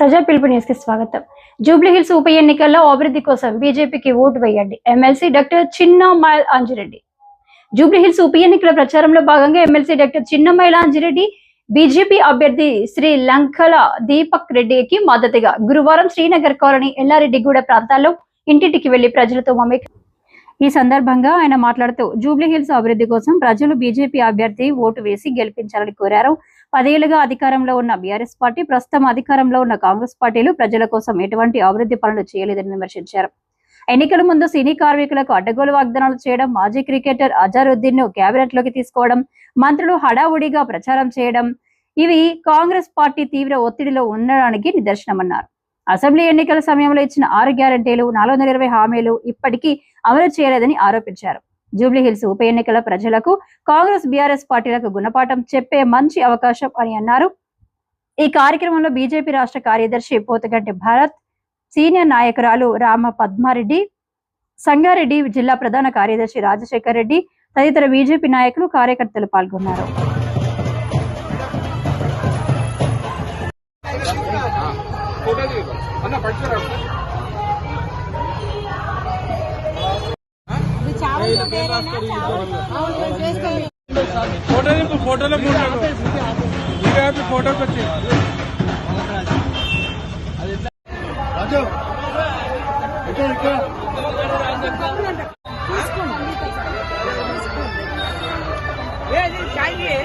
ప్రజా పిలుపు న్యూస్కి స్వాగతం జూబ్లీహిల్స్ ఉప ఎన్నికల్లో అభివృద్ధి కోసం బీజేపీకి ఓటు వేయండి. MLC doctor Chinnamail Anjireddy. Jubilee Hills ఉప ఎన్నికల ప్రచారంలో భాగంగా MLC doctor Chinnamaila Anjireddy BJP అభ్యర్థి శ్రీ లంకల దీపక్ రెడ్డికి మద్దతుగా గురువారం శ్రీనగర్ కాలనీ ఎల్లారెడ్డిగూడ ప్రాంతాల్లో ఇంటింటికి వెళ్ళి ప్రజలతో మమేకం ఈ సందర్భంగా ఆయన మాట్లాడుతూ జూబ్లీ హిల్స్ అభివృద్ధి కోసం ప్రజలు బీజేపీ అభ్యర్థి ఓటు వేసి గెలిపించాలని కోరారు. పదేళ్ళుగా అధికారంలో ఉన్న బీఆర్ఎస్ పార్టీ ప్రస్తుతం అధికారంలో ఉన్న కాంగ్రెస్ పార్టీలు ప్రజల కోసం ఎటువంటి అభివృద్ధి పనులు చేయలేదని విమర్శించారు. ఎన్నికల ముందు సినీ కార్మికులకు అడ్డగోలు వాగ్దానాలు చేయడం మాజీ క్రికెటర్ అజారుద్దీన్ను కేబినెట్లోకి తీసుకోవడం మంత్రులు హడావుడిగా ప్రచారం చేయడం ఇవి కాంగ్రెస్ పార్టీ తీవ్ర ఒత్తిడిలో ఉండడానికి నిదర్శనమన్నారు. అసెంబ్లీ ఎన్నికల సమయంలో ఇచ్చిన ఆరు గ్యారంటీలు నాలుగు వందల ఇరవై హామీలు ఇప్పటికీ అమలు చేయలేదని ఆరోపించారు. జూబ్లీ హిల్స్ ఉప ఎన్నికల ప్రజలకు కాంగ్రెస్ బీఆర్ఎస్ పార్టీలకు గుణపాఠం చెప్పే మంచి అవకాశం అని అన్నారు. ఈ కార్యక్రమంలో బీజేపీ రాష్ట్ర కార్యదర్శి పోతగంటి భారత్ సీనియర్ నాయకురాలు రామ పద్మారెడ్డి సంగారెడ్డి జిల్లా ప్రధాన కార్యదర్శి రాజశేఖర్ రెడ్డి తదితర బీజేపీ నాయకులు కార్యకర్తలు పాల్గొన్నారు. फ़ोटो नहीं फ़ोटो ले फ़ोटो ठीक है तो फ़ोटो बच्चे चाहिए।